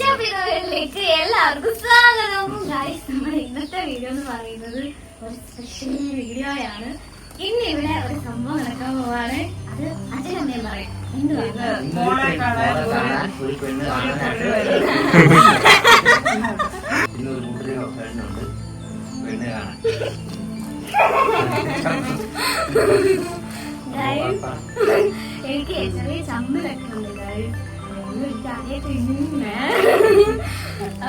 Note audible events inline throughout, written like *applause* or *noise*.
വീഡിയോയിലേക്ക് എല്ലാവർക്കും സ്വാഗതം. ഗൈസ് നമ്മുടെ ഇന്നത്തെ വീഡിയോ എന്ന് പറയുന്നത് ഒരു സ്പെഷ്യൽ വീഡിയോയാണ് ഇന്ന് ഇവിടെ ഒരു സംഭവം നടക്കാൻ പോവാണ്. അത് അച്ഛനമ്മയും പറയും. എനിക്ക് ചെറിയ ചമ്മലൊക്കെ ഉണ്ട് guys. ഒന്നും എനിക്ക് ആദ്യമായിട്ട് ഇല്ല.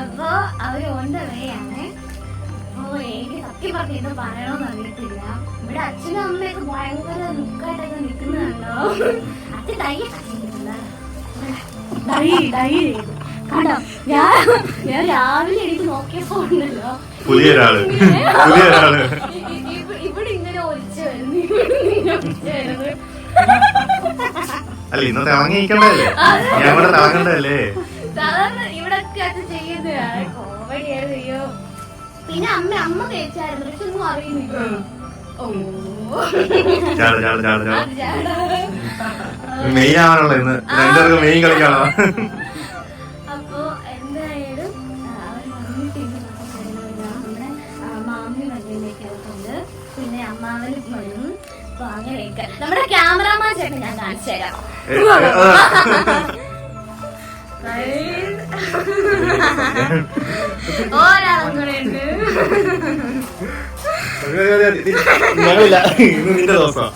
അപ്പൊ അവർ ഓണ്ട വേയാണ് അപ്പൊ എനിക്ക് സത്യം പറഞ്ഞത് പറയണമെന്ന് അറിയത്തില്ല. ഇവിടെ അച്ഛനും അമ്മയൊക്കെ ഭയങ്കര ലുക്കായിട്ടൊക്കെ നിൽക്കുന്നുണ്ടോ? അച്ഛൻ ചെയ്തു കണ്ടോ? ഞാൻ ഞാൻ രാവിലെ എനിക്ക് നോക്കിയപ്പോ ഉണ്ടല്ലോ. പുതിയൊരാൾ പുതിയൊരാൾ ഇവിടെ ഇങ്ങനെ ഒലിച്ചു വരുന്നു ഇവിടെ ഇങ്ങനെ ഒലിച്ചു വരുന്നു. അല്ല ഇന്ന് തിളങ്ങിക്കണ്ടല്ലേ ഞാൻ ഇവിടെ തിളങ്ങണ്ടല്ലേ സാധാരണ ഇവിടൊക്കെ അത് ചെയ്യുന്നതാണ് കോമഡി അയ്യോ പിന്നെ അമ്മ അമ്മ തേച്ചായിരുന്നു പക്ഷെ ഒന്നും അറിയുന്നില്ല. ഓ. ചാട് ചാട് ചാട് ചാട്. അത് ചേട്ടാ. മെയിൻ ആവാനുള്ള ഇന്ന്. രണ്ടുപേർക്ക് മെയ് കളിക്കാണോ? അപ്പൊ എന്തായാലും ആ, അവർ വന്നിട്ട് നമ്മുടെ ആ, മാമി വണ്ടിയിലേക്ക് പിന്നെ അമ്മാവനും വരും. അങ്ങനെയൊക്കെ നമ്മുടെ ക്യാമറാമാൻ ചേട്ടൻ ഞാൻ കാണിച്ചു തരാം. ഒരാളും കൂടെ ഉണ്ട്. ഞങ്ങളില്ല. ഇന്ന് നിന്റെ ദിവസം.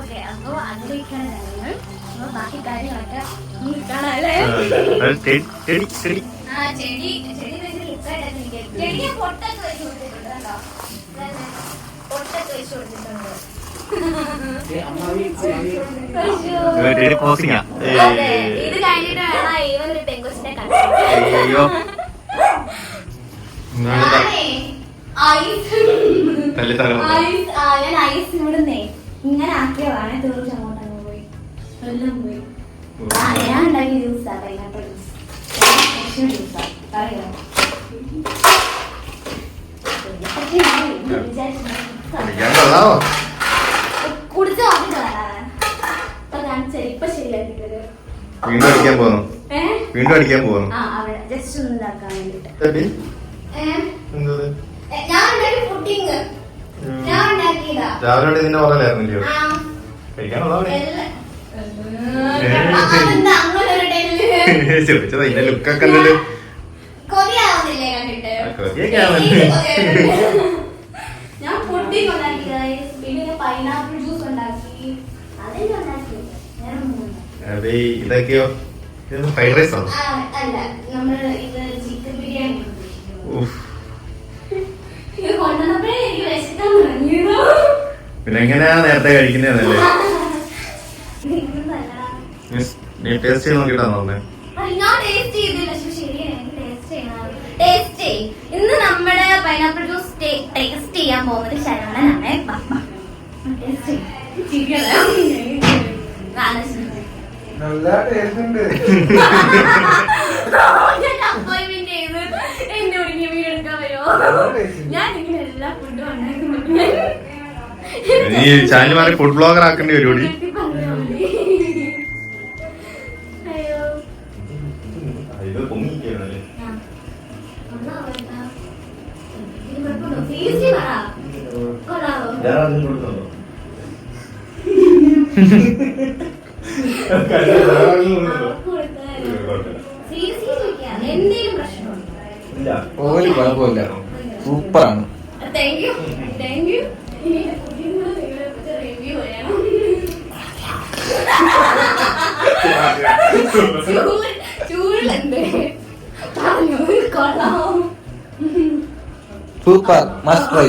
ഓക്കെ അപ്പൊ അതിലേക്കാണ് കാര്യങ്ങൾ അപ്പൊ ബാക്കി കാര്യങ്ങളൊക്കെ നമുക്ക് കാണാല്ലേ ചെടി ചെടി വെച്ച് ലുക്കായിട്ടൊക്കെ ഇരിക്കുകയാണ്. ചെടിക്ക് പൊട്ടൊക്കെ വെച്ച്? അതെ, ഇത് കഴിഞ്ഞിട്ട് വേണം ഈവൻ ഒരു കണ്ടു അയ്യോ ഞാൻ ഐസ് ഇവിടുന്നേ ഇങ്ങനെ ആക്കിയതാണ് തീർച്ച അങ്ങോട്ട് അങ്ങ് പോയി എല്ലാം പോയി ഞാൻ ഉണ്ടാക്കിയ ജ്യൂസാ പൈനാപ്പിൾ ജ്യൂസ് ജ്യൂസാ അറിയോ കൊള്ളാവോ കുടിച്ചു തരും. വീണ്ടും അടിക്കാൻ പോകുന്നു വീണ്ടും അടിക്കാൻ പോകുന്നു ജസ്റ്റ് ഒന്ന് ഇതാക്കാൻ വേണ്ടിട്ട്. രാവിലെ അതെന്താ? അങ്ങനെ *laughs* ചോദിച്ചതാ ലുക്കൊക്കെ കണ്ടിട്ട് കൊതിയാവുന്നില്ലേ കണ്ടിട്ട്? കൊതിയൊക്കെ ആവുന്നുണ്ട്. ഇതൊക്കെയോ? ഇത് ഫ്രൈഡ് റൈസ് ആണോ പിന്നെ എങ്ങനെയാ നേരത്തെ കഴിക്കുന്നതല്ലേ. നീ ടേസ്റ്റ് ചെയ്ത് നോക്കിട്ടാ തോന്നേ ഇന്ന് നമ്മുടെ പൈനാപ്പിൾ ജ്യൂസ് ടേസ്റ്റ് ചെയ്യാൻ പോകുന്നത് ശരവണനാണ്. ടേസ്റ്റ് *laughs* നല്ല ടേസ്റ്റ് ഉണ്ട്. *laughs* അപ്പോയിന്റ്മെന്റ് ചെയ്ത് എന്നെ ഒരുങ്ങി വീട് എടുക്കാൻ വരുമോ ഞാൻ ഇങ്ങനെ എല്ലാ ഫുഡും ഉണ്ടാക്കുന്നുണ്ട് നീ ചാനൽ മാറി ഫുഡ് ബ്ലോഗർ ആക്കേണ്ടി വരുമോടി ചൂടുണ്ട് കുഴപ്പമില്ല. സൂപ്പറാണ്. സൂപ്പർ. മസ്റ്റ് ട്രൈ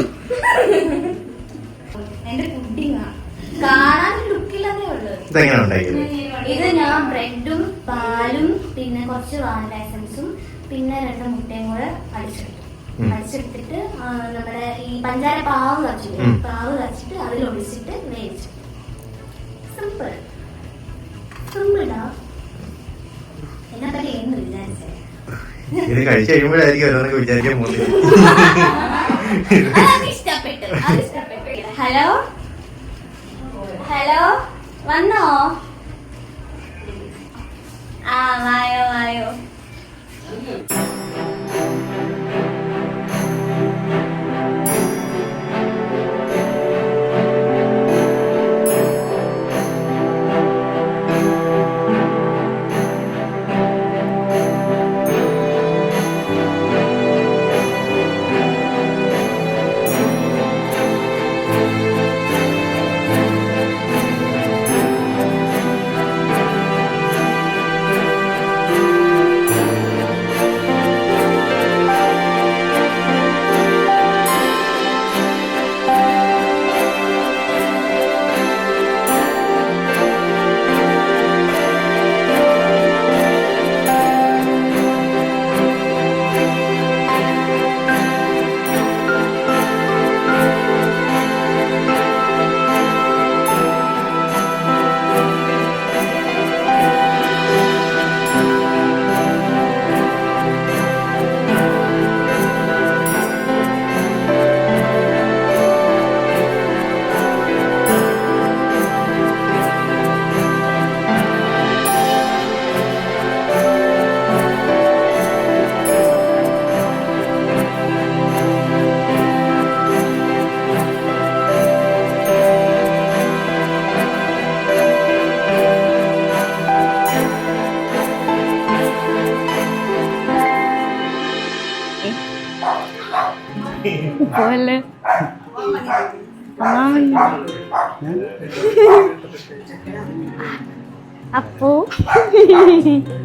ഇതെങ്ങനെ ഉണ്ടാക്കിയത്? ഇത് ഞാൻ ബ്രെഡും പാലും പിന്നെ കുറച്ച് വാനില പിന്നെ രണ്ട് മുട്ടയും കൂടെ അടിച്ചെടുത്തു. അടിച്ചെടുത്തിട്ട് നമ്മുടെ ഈ പഞ്ചാര പാവ് കറച്ചിട്ട്. പാവ് കറച്ചിട്ട് അതിൽ ഒഴിച്ചിട്ട് വേവിച്ചു. സിമ്പിൾ സിമ്പിളാ എന്നെ പറ്റി എന്ന് വിചാരിച്ചേ. ഇത് കഴിച്ചു കഴിയുമ്പോഴായിരിക്കും ഓരോന്നൊക്കെ വിചാരിക്കാൻ പോകുന്നത്. ഹലോ? ഹലോ? വന്നോ? ആ വായോ വായോ. Thank you.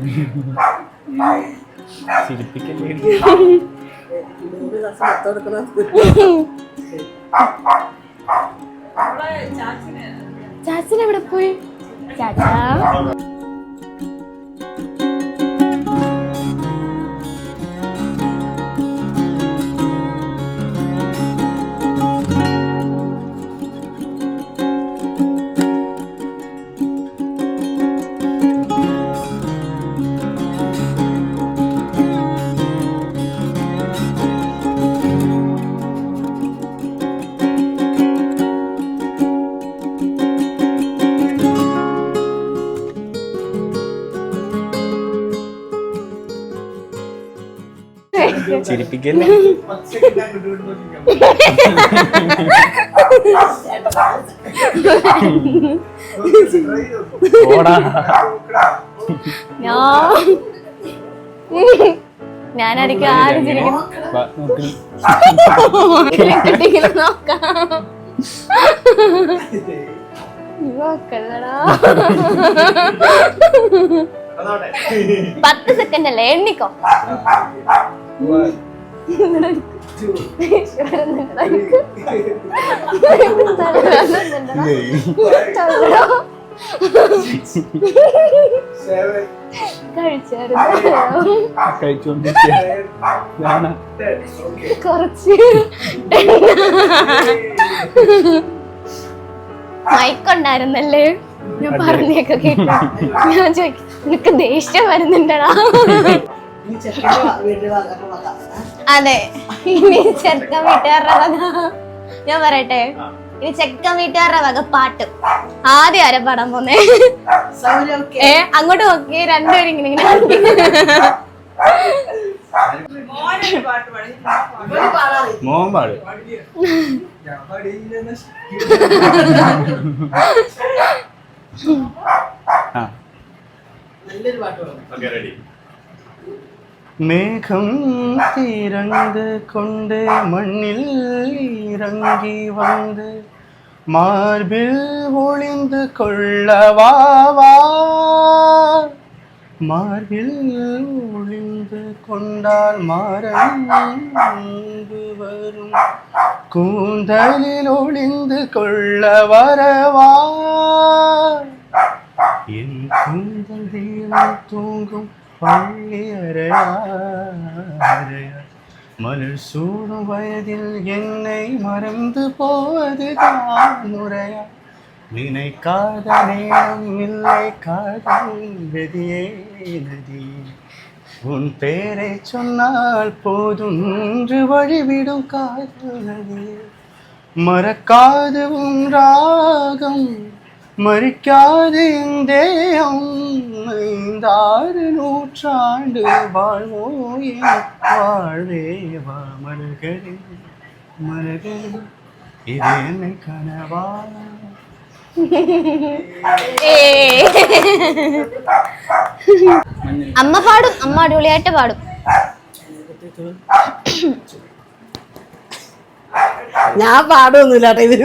*laughs* ചാച്ചൻ എവിടെ പോയി? ചാച്ചാ. ചിരിപ്പിക്കല്ലേ? ഓടാ. ഞാൻ ഞാനായിരിക്കും ആരും ചിരിക്കുന്നു നോക്ക്. പത്ത് സെക്കൻഡ് അല്ലേ? എണ്ണിക്കോ. കുറച്ച് മയക്കുണ്ടായിരുന്നല്ലേ? ഞാൻ പറഞ്ഞേക്കെ കേട്ടു. ഞാൻ ചോദിക്കും നിനക്ക് ദേഷ്യം വരുന്നുണ്ടടാ. അതെ. ഇനി ചെറുക്കൻ വീട്ടുകാരുടെ വക ഞാൻ പറയട്ടെ. ഇനി ചെക്കൻ വീട്ടുകാരുടെ വക പാട്ട്. ആദ്യം ആരെ പാടാൻ പോന്നേ? ഏ അങ്ങോട്ട് നോക്കി. രണ്ടുപേരും ഇങ്ങനെ ഇങ്ങനെ മോൻ പാട്. ആ. மேகம் திறந்து கொண்டு மண்ணில் இறங்கி வந்து மார்பில் ஒளிந்து கொள்ளவாவா மார்பில் ஒளிந்து கொண்டால் மாறம் வரும். கூந்தலில் ஒளிந்து கொள்ள வரவா. என் கூந்தல் தீரம் தூங்கும் மலர் சூடும் வயதில் என்னை மறந்து போவதுதான் முறையா நினைக்காத நேரம் இல்லை காதல் வெதியே நதி. உன் பேரை சொன்னால் போதும் என்று வழிவிடும் காதல் நதியே மறக்காது உன் ராகம் മരിക്കാതെ ദേഹംന്താറ് നൂറ്റാണ്ട് അമ്മ പാടും അമ്മ അടിപൊളിയായിട്ട് പാടും. ഞാൻ പാടുമൊന്നുമില്ല ഇതിന്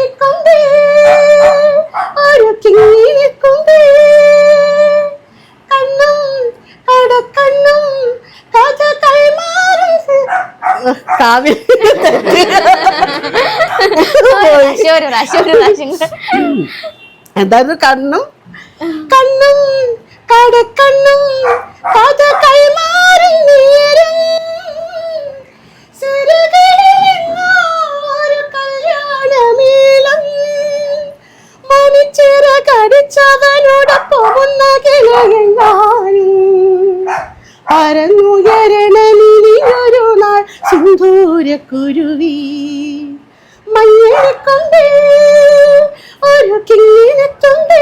കൂടെ. എന്തായിരുന്നു കണ്ണും കണ്ണും കടക്കണ്ണും സിന്ദൂരക്കുരുവി മഞ്ഞളിക്കൊണ്ടേ ഒരു കിങ്ങിനത്തുണ്ട്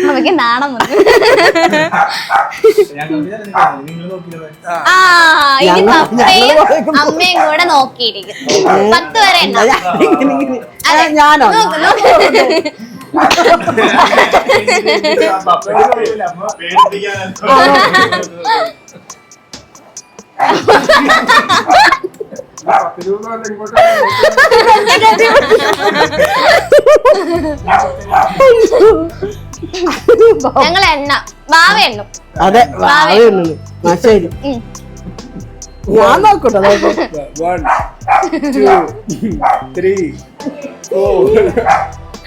നമുക്ക് നാണം ആ ഇനി പപ്പയും അമ്മയും കൂടെ നോക്കിയിരിക്കും. പത്ത് വരെ. ഞാനോ. ഞങ്ങൾ എണ്ണ വാവ എണ്ണു അതെ ശരി. ഞാൻ നോക്കട്ടെ നോക്കട്ടെ. One, three four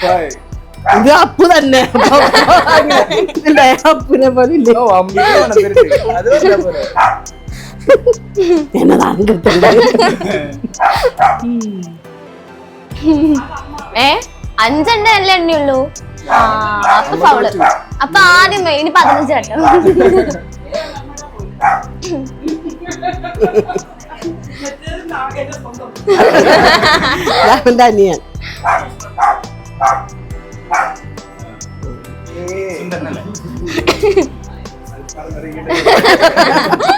five. ഇത് അപ്പു തന്നെ. അപ്പുനെ പോലെ. എന്നതാണ് കിട്ടുന്നത് ഏ? അഞ്ചെണ്ണ അല്ലേ എണ്ണയുള്ളൂ? ആ അപ്പൊ ഫൗൾ. അപ്പൊ ആദ്യം ഇനി പതിനഞ്ച് കേട്ടോ അവന്റെ അനിയൻ. സുന്ദരനല്ലേ? *laughs*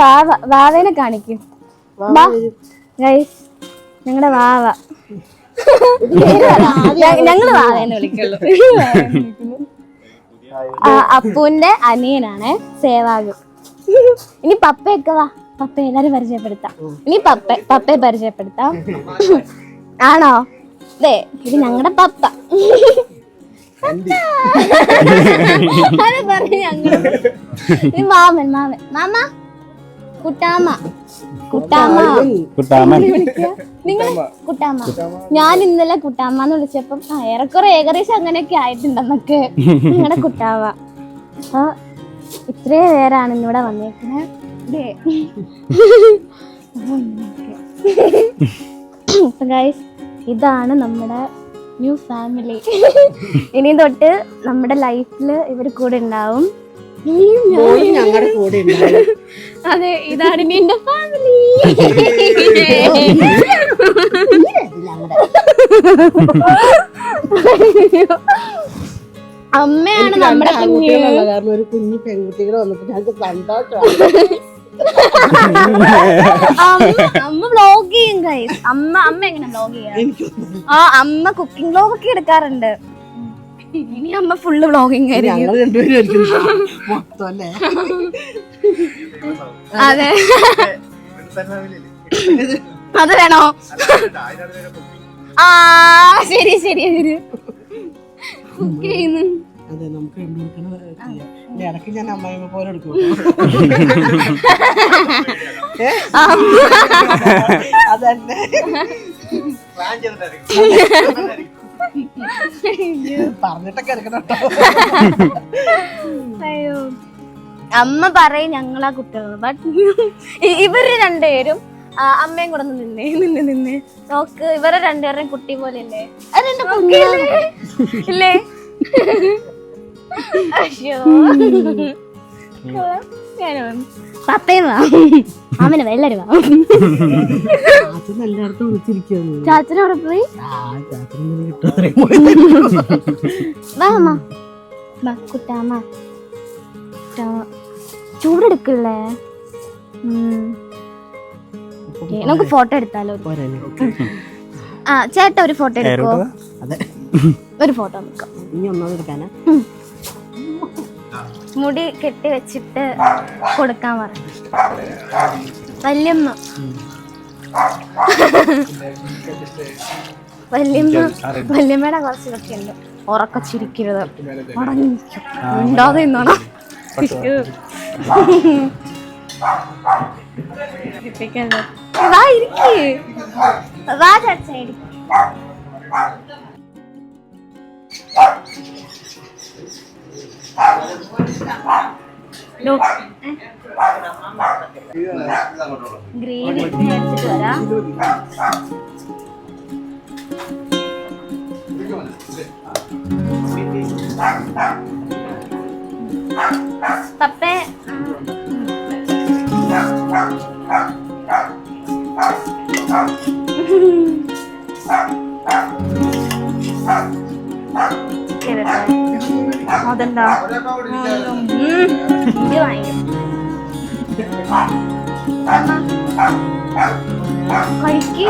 വാവ വാവേനെ കാണിക്കും. ഞങ്ങളുടെ വാവ. ഞങ്ങൾ വാവേനെ വിളിക്കുള്ളൂ. *laughs* അപ്പൂന്റെ അപ്പുവിന്റെ അനിയനാണ് സേവാഗ്. ഇനി പപ്പയൊക്കെ വാ. പപ്പ എല്ലാരും പരിചയപ്പെടുത്താം. ഇനി പപ്പ പപ്പയെ പരിചയപ്പെടുത്താം. ആണോ? അതെ ഇത് ഞങ്ങളുടെ പപ്പ. അത് പറഞ്ഞു ഞങ്ങൾ. ഇത് മാമൻ മാമൻ. മാമ? നിങ്ങൾ ഞാൻ ഇന്നലെ കുട്ടാമെന്ന് എന്ന് വിളിച്ചപ്പം ആ ഏറെക്കുറെ ഏകദേശം അങ്ങനെയൊക്കെ ആയിട്ടുണ്ടെന്നൊക്കെ നിങ്ങളുടെ കുട്ടാമ അപ്പൊ ഇത്രേ പേരാണ് ഇന്നിവിടെ വന്നേക്കുന്നത് ദേ. അപ്പൊ ഗൈസ് ഇതാണ് നമ്മുടെ ന്യൂ ഫാമിലി ഇനി തൊട്ട് നമ്മുടെ ലൈഫിൽ ഇവർ കൂടെ ഉണ്ടാവും. ഞങ്ങളുടെ കൂടെ അതെ ഇതാണ് എന്റെ ഫാമിലി അമ്മയാണ് നമ്മുടെ രണ്ട് കാരണം ഒരു കുഞ്ഞു പെൺകുട്ടികൾ വന്നപ്പോ ഞങ്ങൾക്ക് സന്തോഷമാണ് അമ്മ ബ്ലോഗ് ചെയ്യും ഗൈസ് അമ്മ അമ്മ എങ്ങനെ ബ്ലോഗ് ചെയ്യാം ആ അമ്മ കുക്കിംഗ് ബ്ലോഗ് ഒക്കെ എടുക്കാറുണ്ട്. ഇനി അമ്മ ഫുള്ള് വ്ളോഗിങ് ആയിരിക്കും. ഞങ്ങൾ രണ്ടുപേരും ആയിരിക്കും. മൊത്തം അല്ലേ? അതെ. അത് വേണോ? ആ ശരി ശരി ശരി. കുക്ക് ചെയ്യുന്നു. അതെ നമുക്ക് രണ്ടുപേർക്കും ചെയ്യാം. ഇനി ഇടയ്ക്ക് ഞാൻ അമ്മായിമ്മ പോലെ എടുക്കും *laughs* അതന്നെ. *laughs* പറഞ്ഞിട്ടൊക്കെ എടുക്കണം അയ്യോ. അമ്മ പറയും ഞങ്ങളാ കുട്ടികൾ ബട്ട് ഇവർ രണ്ടുപേരും അമ്മയും കൂടെ നിന്നേ നിന്ന് നിന്ന് നോക്ക് ഇവരെ രണ്ടുപേരും കുട്ടി പോലെ ഇല്ലേ അതെന്റെ കുട്ടിയല്ലേ ഇല്ലേ? അയ്യോ. ഞാനും പപ്പയും *laughs* വാ അമ്മനെ വെള്ളരി വാ പോയി? വാ അമ്മ വാ കുട്ടാമ്മ. ചൂടെടുക്കില്ലേ? നമുക്ക് ഫോട്ടോ എടുത്താലോ? ആ ചേട്ടാ ഒരു ഫോട്ടോ എടുക്കോ ഒരു ഫോട്ടോ നോക്കാം ഇനി ഒന്നാമത് എടുക്കാനാ? മുടി കെട്ടി വെച്ചിട്ട് കൊടുക്കാൻ പറഞ്ഞു വല്യമ്മ. വല്യമ്മ വല്യമ്മയുടെ കുറച്ച് ഇതൊക്കെ ഉണ്ട്. ഉറക്ക ചിരിക്കരുത്. ഉണ്ടാതെ ചിരിപ്പിക്കല്ലേ. വാ ഇരിക്കേ. വാ ഏ? ഗ്രേവി എടുത്തിട്ട് വരാം അതെന്താ? ഇത് വാങ്ങിക്കും. കഴിക്ക്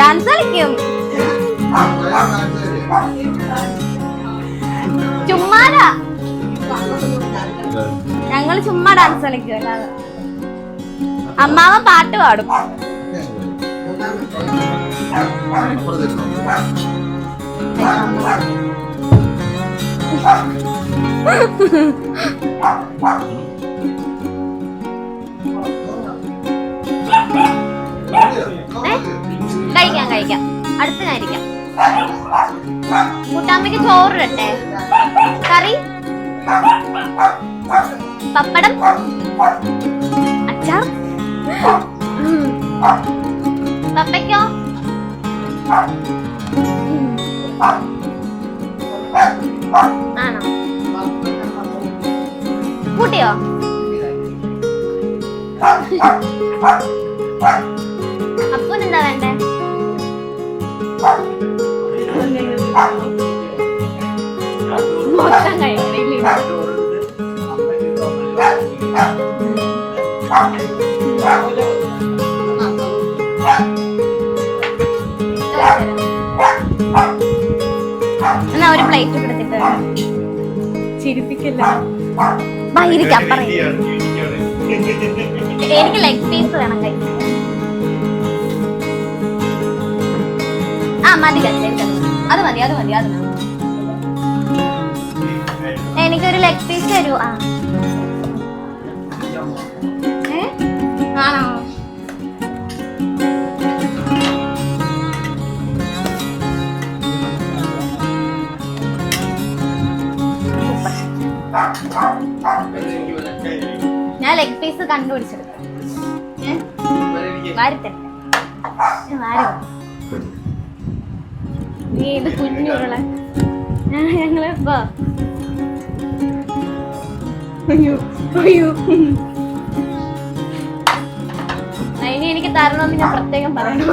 ഡാൻസ് കളിക്കും. ചുമ്മാടാ ഞങ്ങൾ ചുമ്മാ ഡാൻസ് കളിക്കും അല്ലാതെ. അമ്മാവ പാട്ട് പാടും. ഏ? *laughs* *laughs* കഴിക്കാം കഴിക്കാം. അടുത്തതായിരിക്കാം. കൂട്ടാമ്മയ്ക്ക് ചോറിടട്ടെ കറി? പപ്പടം? അച്ചാർ. പപ്പയ്ക്കോ. ആണോ? കൂട്ടിയോ? അപ്പനെന്താ വേണ്ടേ? മൊത്തം കഴിക്കണില്ലേ എന്നാ ഒരു പ്ലേറ്റ് കൊടുത്തിട്ട് ചിരിപ്പിക്കില്ല. ഇരിക്കാം പറയും. എനിക്ക് ലെഗ് പീസ് വേണം കഴിക്കാൻ ആ മതി എടുത്തോ. അത് മതി അത് മതി അത് മതി. എനിക്കൊരു ലെഗ് പീസ് തരൂ. ആ? ആണോ? ഞാൻ ലെഗ് പീസ് കണ്ടുപിടിച്ചെടുക്കാം. ഞാൻ വാരി. നീ ഇത് കുഞ്ഞുരുള ഞങ്ങൾ വാ. അയ്യോ അയ്യോ. അതിന് എനിക്ക് തരണമെന്ന് ഞാൻ പ്രത്യേകം പറയണം.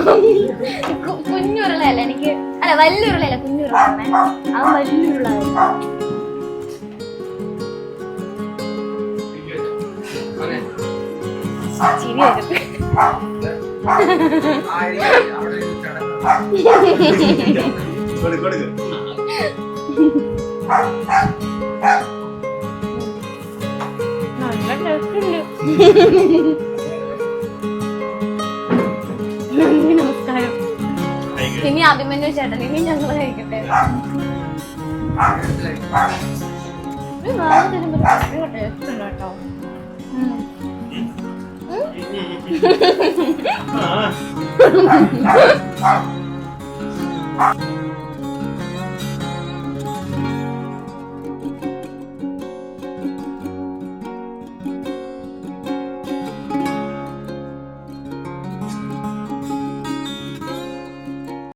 കുഞ്ഞുരുളയല്ല എനിക്ക് അല്ല വലിയുരുളയല്ല കുഞ്ഞുരുള അത് വലിയുരുള ചിരി വരും *laughs* നല്ല ടേസ്റ്റ് ഉണ്ട് നമസ്കാരം. ഇനി അഭിമന്യു ചേട്ടൻ ഇനി ഞങ്ങൾ കഴിക്കട്ടെ. കേട്ടോ. ഉം.